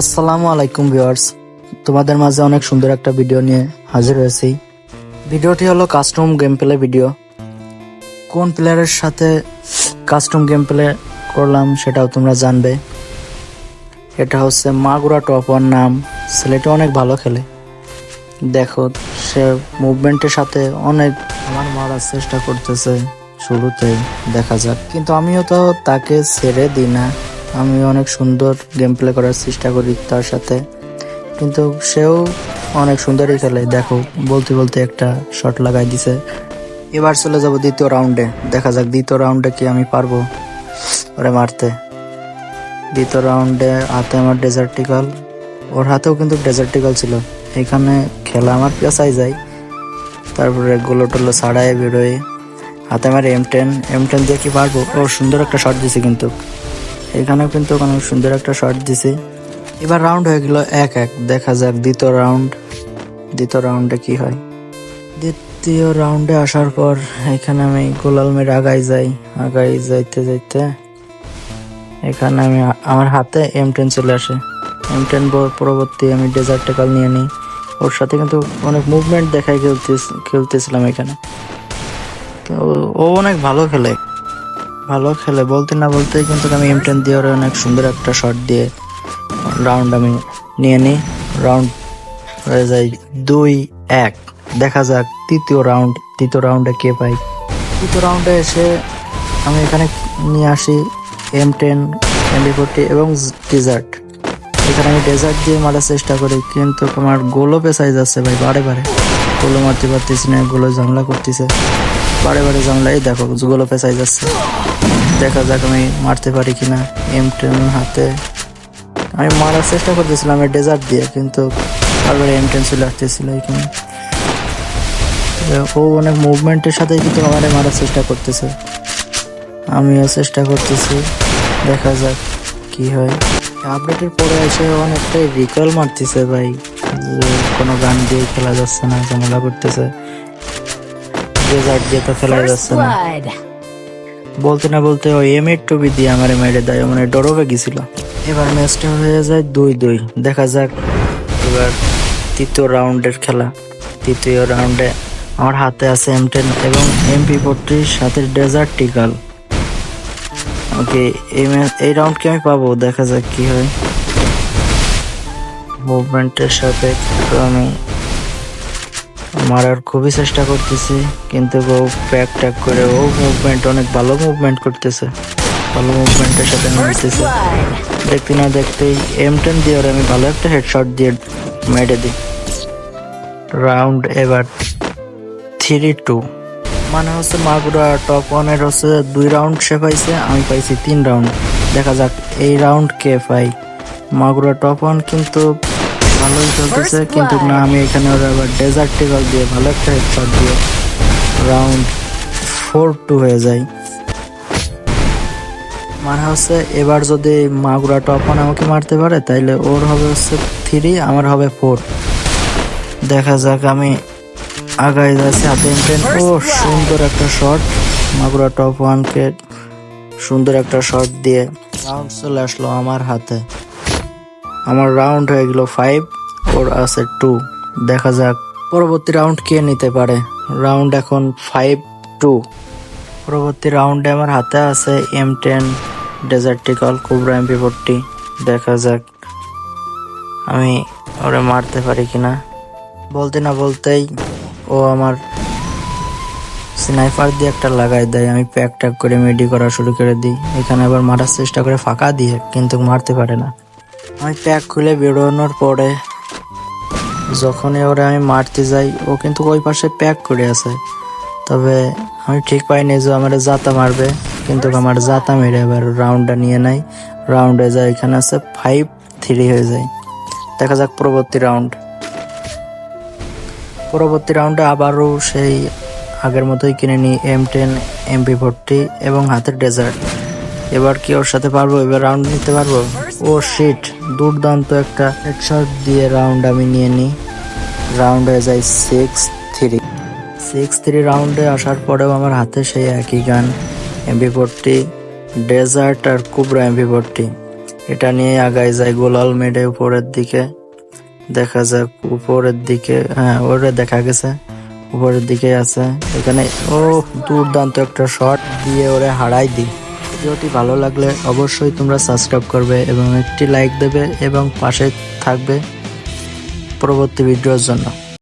আসসালামু আলাইকুম ভিউয়ার্স। তোমাদের মাঝে অনেক সুন্দর একটা ভিডিও নিয়ে হাজির হয়েছি। ভিডিওটি হলো কাস্টম গেম প্লে ভিডিও কোন প্লেয়ারের সাথে কাস্টম গেম প্লে করলাম সেটাও তোমরা জানবে। এটা হচ্ছে মাগুরা টপ ওয়ান নাম। ছেলেটা অনেক ভালো খেলে। দেখো, সে মুভমেন্টের সাথে অনেক আমার মারার চেষ্টা করতেছে শুরুতে দেখা যাক। কিন্তু আমিও তো তাকে ছেড়ে দিই না। আমি অনেক সুন্দর গেম প্লে করার চেষ্টা করি তার সাথে। কিন্তু সেও অনেক সুন্দরই খেলে। দেখো, বলতে বলতে একটা শট লাগাই দিছে। এবার চলে যাব দ্বিতীয় রাউন্ডে দেখা যাক দ্বিতীয় রাউন্ডে কি আমি পারব ওরে মারতে। দ্বিতীয় রাউন্ডে হাতে আমার ডেজার্টিকাল ওর হাতেও কিন্তু ডেজার্টিকাল ছিল। এখানে খেলা আমার পেঁচাই যায়। তারপরে গোলো টোলো ছাড়ায় বেরোয়। হাতে আমার এম টেন এম টেন দিয়ে কি পারব? ও সুন্দর একটা শট দিছে কিন্তু। এখানেও কিন্তু অনেক সুন্দর একটা শট দিছে। এবার রাউন্ড হয়ে গেল এক এক। দেখা যাক দ্বিতীয় রাউন্ড দ্বিতীয় রাউন্ডে কি হয়। দ্বিতীয় রাউন্ডে আসার পর এখানে আমি গোলাল মেরে আগাই যাই। আগাই যাইতে যাইতে এখানে আমি আমার হাতে এম টেন চলে আসে। এম টেন পরবর্তী আমি ডেজার্ট টেকাল নিয়ে নিই। ওর সাথে কিন্তু অনেক মুভমেন্ট দেখাই খেলতে খেলতেছিলাম এখানে। তো ও অনেক ভালো খেলে। ভালো খেলে। বলতে না বলতেই কিন্তু আমি এম টেন দিয়ে অনেক সুন্দর একটা শট দিয়ে রাউন্ড আমি নিয়ে নিই। রাউন্ড হয়ে যায় দুই এক। দেখা যাক তৃতীয় রাউন্ড তৃতীয় রাউন্ডে কে পাই তৃতীয় রাউন্ডে এসে আমি এখানে নিয়ে আসি এম টেন এমবি ফোরটি এবং ডেজার্ট এখানে আমি ডেজার্ট দিয়ে মারার চেষ্টা করি, কিন্তু আমার গোলও পেঁচাই যাচ্ছে ভাই, বারে বারে। গোলও মারতে পারতেছি না গোলো ঝামেলা করতেছে। বারে বারে ঝামেলা, এই দেখো গোলো পেঁচাই যাচ্ছে। দেখা যাক আমি মারতে পারি কিনা এম টেন হাতে। আমি মারার চেষ্টা করতেছিলাম ডেজার্ট দিয়ে কিন্তু তারপরে এম টেন চলে আসতেছিল এখানে। ও অনেক মুভমেন্টের সাথে কিন্তু আমার মারার চেষ্টা করতেছে। আমিও চেষ্টা করতেছি দেখা যাক কি হয়। আপডেটের পরে এসে অনেকটাই রিকল মারতেছে ভাই যে কোনো গান দিয়ে খেলা যাচ্ছে না ঝামেলা করতেছে। ডেজার্ট দিয়ে তো খেলা যাচ্ছে না. বলতে না বলতে ওই এম এর টুবি দিয়ে আমার মেরে দেয় মানে ডরবে গেছিল এবার ম্যাচটা হয়ে যায় দুই দুই, দেখা যাক। এবার তৃতীয় রাউন্ডের খেলা। তৃতীয় রাউন্ডে আমার হাতে আছে এম টেন এবং এমপি ফোরটির সাথে ডেজার্ট টিকাল ওকে এই ম্যাচ এই রাউন্ড কি আমি পাবো? দেখা যাক কি হয়। মুভমেন্টের সাথে আমি মারার খুবই চেষ্টা করতেছি কিন্তু ও প্যাক ট্যাক করে ও মুভমেন্ট অনেক ভালো মুভমেন্ট করতেছে। ভালো মুভমেন্টের সাথে Blood. দেখতে না দেখতেই এম টেন দিয়ে ওরে আমি ভালো একটা হেডশট দিয়ে মেরে দিই। রাউন্ড এবার থ্রি টু মানে হচ্ছে মাগুরা টপ ওয়ানের হচ্ছে দুই রাউন্ড সে পাইছে আমি পাইছি তিন রাউন্ড দেখা যাক এই রাউন্ড কে পাই। মাগুরা টপ ওয়ান কিন্তু ভালোই চলতেছে কিন্তু না আমি এখানে ওরা আবার ডেজার্ট টেকাল দিয়ে ভালো একটা হেডশট দিয়ে রাউন্ড ফোর টু হয়ে যায়। মানে হচ্ছে এবার যদি মাগুরা টপ ওয়ান আমাকে মারতে পারে তাইলে ওর হবে হচ্ছে থ্রি আমার হবে ফোর দেখা যাক আমি আগাই যাচ্ছি হাতে ইমটেন ও সুন্দর একটা শট মাগুরা টপ ওয়ানকে সুন্দর একটা শট দিয়ে রাউন্ড চলে আসলো আমার হাতে। আমার রাউন্ড হয়ে গেল ফাইভ ওর আছে টু দেখা যাক, পরবর্তী রাউন্ড কে নিতে পারে। রাউন্ড এখন ফাইভ টু পরবর্তী রাউন্ডে আমার হাতে আছে এম টেন ডেজার্টিকল কুবরা এমপি ফোরটি দেখা যাক, আমি ওরে মারতে পারি কিনা। বলতে না বলতেই ও আমার স্নাইপার দিয়ে একটা লাগাই দেয়। আমি প্যাক ট্যাক করে মেডি করা শুরু করে দিই। এখানে আবার মারার চেষ্টা করে ফাঁকা দিয়ে, কিন্তু মারতে পারে না। আমি প্যাক খুলে বেরোনোর পরে যখনই ওরে আমি মারতে যাই, ও কিন্তু ওই পাশে প্যাক করে আছে। তবে আমি ঠিক পাইনি যে আমার জাতা মারবে, কিন্তু আমার জাতা মেরে এবার রাউন্ডটা নিয়ে নাই রাউন্ডে যায় এখানে আছে ফাইভ থ্রি হয়ে যায়। দেখা যাক পরবর্তী রাউন্ড পরবর্তী রাউন্ডে আবারও সেই আগের মতোই কিনে নিই এম টেন এমপি ফোরটি এবং হাতের ডেজার্ট এবার কি ওর সাথে পারব? এবার রাউন্ড নিতে পারব? ও শিট দুর্দান্ত একটা হেডশট দিয়ে রাউন্ড আমি নিয়ে নিই। রাউন্ড হয়ে যায় সিক্স থ্রি সিক্স থ্রি রাউন্ডে আসার পরেও আমার হাতে সেই একই গান এমপি ফোরটি ডেজার্ট আর কুবরা এমপি ফোরটি এটা নিয়ে আগায় যায় গোলাল মেডে উপরের দিকে। দেখা যাক উপরের দিকে হ্যাঁ ওরে দেখা গেছে। উপরের দিকে আছে। এখানে ও দুর্দান্ত একটা শট দিয়ে ওরে হারাই দিই। ভিডিওটি ভালো লাগলে অবশ্যই তোমরা সাবস্ক্রাইব করবে এবং একটি লাইক দেবে এবং পাশে থাকবে পরবর্তী ভিডিওর জন্য।